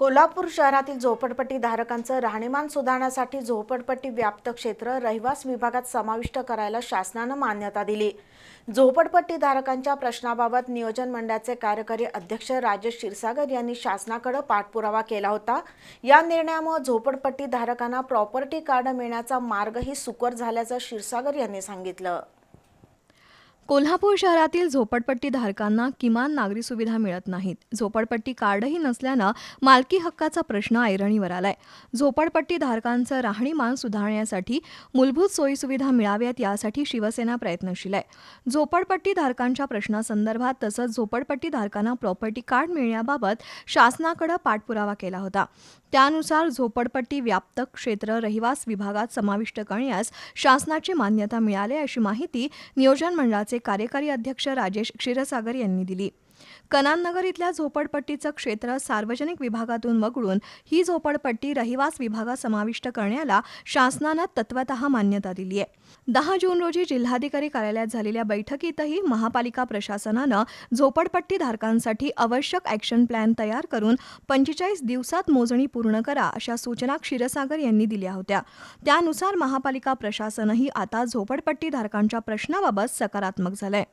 कोल्हापूर शहरातील झोपडपट्टी धारकांचं राहणीमान सुधारण्यासाठी झोपडपट्टी व्याप्त क्षेत्र रहिवास विभागात समाविष्ट करायला शासनानं मान्यता दिली. झोपडपट्टी धारकांच्या प्रश्नाबाबत नियोजन मंडळाचे कार्यकारी अध्यक्ष राजेश क्षीरसागर यांनी शासनाकडे पाठपुरावा केला होता. या निर्णयामुळे झोपडपट्टी धारकांना प्रॉपर्टी कार्ड मिळण्याचा मार्गही सुकर झाल्याचं क्षीरसागर यांनी सांगितलं. कोल्हापूर शहरातील झोपडपट्टी धारकांना किमान नागरी सुविधा मिळत नाहीत. झोपडपट्टी कार्डही नसल्यानं मालकी हक्काचा प्रश्न ऐरणीवर आलाय. झोपडपट्टी धारकांचं राहणीमान सुधारण्यासाठी मूलभूत सोयीसुविधा मिळाव्यात यासाठी शिवसेना प्रयत्नशील आहे. झोपडपट्टी धारकांच्या प्रश्नासंदर्भात तसंच झोपडपट्टी धारकांना प्रॉपर्टी कार्ड मिळण्याबाबत शासनाकडे पाठपुरावा केला होता. त्यानुसार झोपडपट्टी व्याप्त क्षेत्र रहिवास विभागात समाविष्ट करण्यास शासनाची मान्यता मिळाली अशी माहिती नियोजन मंडळाचे कार्यकारी अध्यक्ष राजेश क्षीरसागर यांनी दिली. कनाननगर इथल्या झोपडपट्टीचं क्षेत्र सार्वजनिक विभागातून वगळून ही झोपडपट्टी रहिवास विभागात समाविष्ट करण्याला शासनानं तत्वत मान्यता दिली आहे. दहा जून रोजी जिल्हाधिकारी कार्यालयात झालेल्या बैठकीतही महापालिका प्रशासनानं झोपडपट्टी धारकांसाठी आवश्यक ॲक्शन प्लॅन तयार करून पंचेचाळीस दिवसात मोजणी पूर्ण करा अशा सूचना क्षीरसागर यांनी दिल्या होत्या. त्यानुसार महापालिका प्रशासनही आता झोपडपट्टी धारकांच्या प्रश्नाबाबत सकारात्मक झालंय.